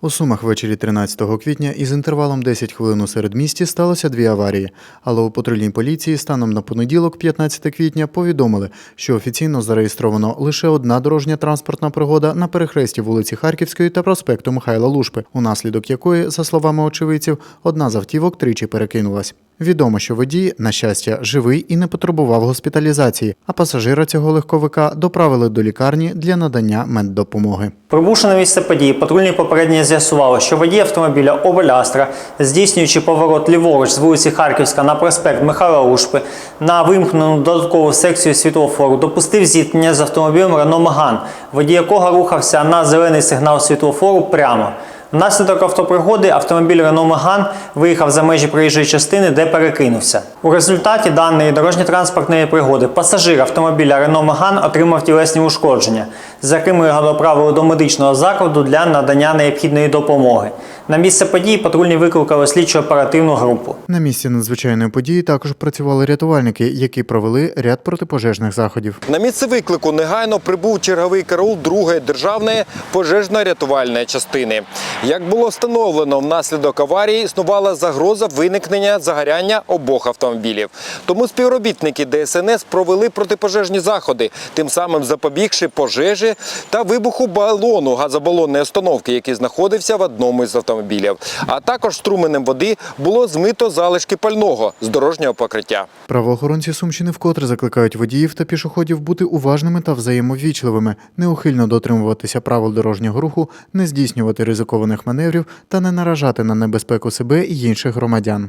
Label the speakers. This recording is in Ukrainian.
Speaker 1: У Сумах ввечері 13 квітня із інтервалом 10 хвилин у середмісті сталося дві аварії. Але у патрульній поліції станом на понеділок, 15 квітня, повідомили, що офіційно зареєстровано лише одна дорожня транспортна пригода на перехресті вулиці Харківської та проспекту Михайла Лушпи, унаслідок якої, за словами очевидців, одна з автівок тричі перекинулась. Відомо, що водій, на щастя, живий і не потребував госпіталізації, а пасажира цього легковика доправили до лікарні для надання меддопомоги.
Speaker 2: Прибувши на місце події, патрульні попередньо з'ясували, що водій автомобіля Овелястра, здійснюючи поворот ліворуч з вулиці Харківська на проспект Михайла Ушпи на вимкнену додаткову секцію світлофору, допустив зіткнення з автомобілем Рено Маган, водій якого рухався на зелений сигнал світлофору прямо. Внаслідок автопригоди автомобіль Рено Меган виїхав за межі проїжджої частини, де перекинувся. У результаті даної дорожньо-транспортної пригоди пасажир автомобіля Рено Меган отримав тілесні ушкодження, за якими його доправили до медичного закладу для надання необхідної допомоги. На місце події патрульні викликали слідчо оперативну групу.
Speaker 1: На місці надзвичайної події також працювали рятувальники, які провели ряд протипожежних заходів.
Speaker 3: На місце виклику негайно прибув черговий караул другої державної пожежно-рятувальної частини. Як було встановлено, внаслідок аварії існувала загроза виникнення загоряння обох автомобілів. Тому співробітники ДСНС провели протипожежні заходи, тим самим запобігши пожежі та вибуху балону газобалонної установки, який знаходився в одному із автомобілів. А також струменем води було змито залишки пального з дорожнього покриття.
Speaker 1: Правоохоронці Сумщини вкотре закликають водіїв та пішоходів бути уважними та взаємовічливими, неухильно дотримуватися правил дорожнього руху, не здійснювати ризикованих маневрів та не наражати на небезпеку себе і інших громадян.